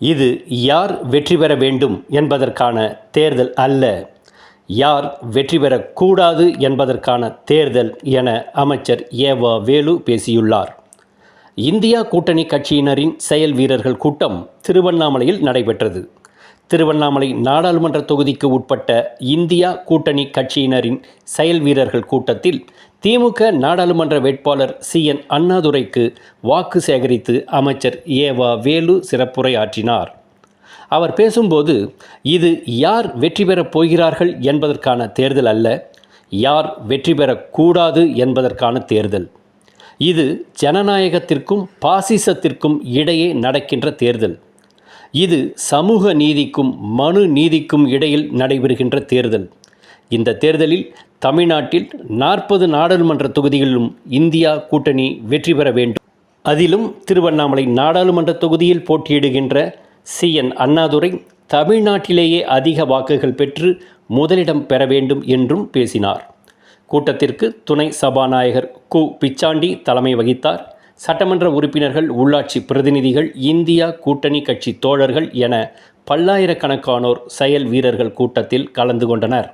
இது யார் வெற்றி பெற வேண்டும் என்பதற்கான தேர்தல் அல்ல. யார் வெற்றி பெறக்கூடாது என்பதற்கான தேர்தல் என அமைச்சர் ஏவா வேலு பேசியுள்ளார். இந்தியா கூட்டணி கட்சியினரின் செயல் வீரர்கள் கூட்டம் திருவண்ணாமலையில் நடைபெற்றது. திருவண்ணாமலை நாடாளுமன்ற தொகுதிக்கு உட்பட்ட இந்தியா கூட்டணி கட்சியினரின் செயல் வீரர்கள் கூட்டத்தில் திமுக நாடாளுமன்ற வேட்பாளர் சி. என். அண்ணாதுரைக்கு வாக்கு சேகரித்து அமைச்சர் ஏவா வேலு சிறப்புரையாற்றினார். அவர் பேசும்போது இது யார் வெற்றி பெறப் போகிறார்கள் என்பதற்கான தேர்தல் அல்ல யார் வெற்றி பெறக்கூடாது என்பதற்கான தேர்தல். இது ஜனநாயகத்திற்கும் பாசிசத்திற்கும் இடையே நடக்கின்ற தேர்தல். இது சமூக நீதிக்கும் மனு நீதிக்கும் இடையில் நடைபெறுகின்ற தேர்தல். இந்த தேர்தலில் தமிழ்நாட்டில் நாற்பது நாடாளுமன்ற தொகுதிகளிலும் இந்தியா கூட்டணி வெற்றி பெற வேண்டும். அதிலும் திருவண்ணாமலை நாடாளுமன்ற தொகுதியில் போட்டியிடுகின்ற சி. என். அண்ணாதுரை தமிழ்நாட்டிலேயே அதிக வாக்குகள் பெற்று முதலிடம் பெற வேண்டும் என்றும் பேசினார். கூட்டத்திற்கு துணை சபாநாயகர் கு. பிச்சாண்டி தலைமை வகித்தார். சட்டமன்ற உறுப்பினர்கள் உள்ளாட்சி பிரதிநிதிகள் இந்தியா கூட்டணி கட்சி தோழர்கள் என பல்லாயிரக்கணக்கானோர் செயல் வீரர்கள் கூட்டத்தில் கலந்து கொண்டனர்.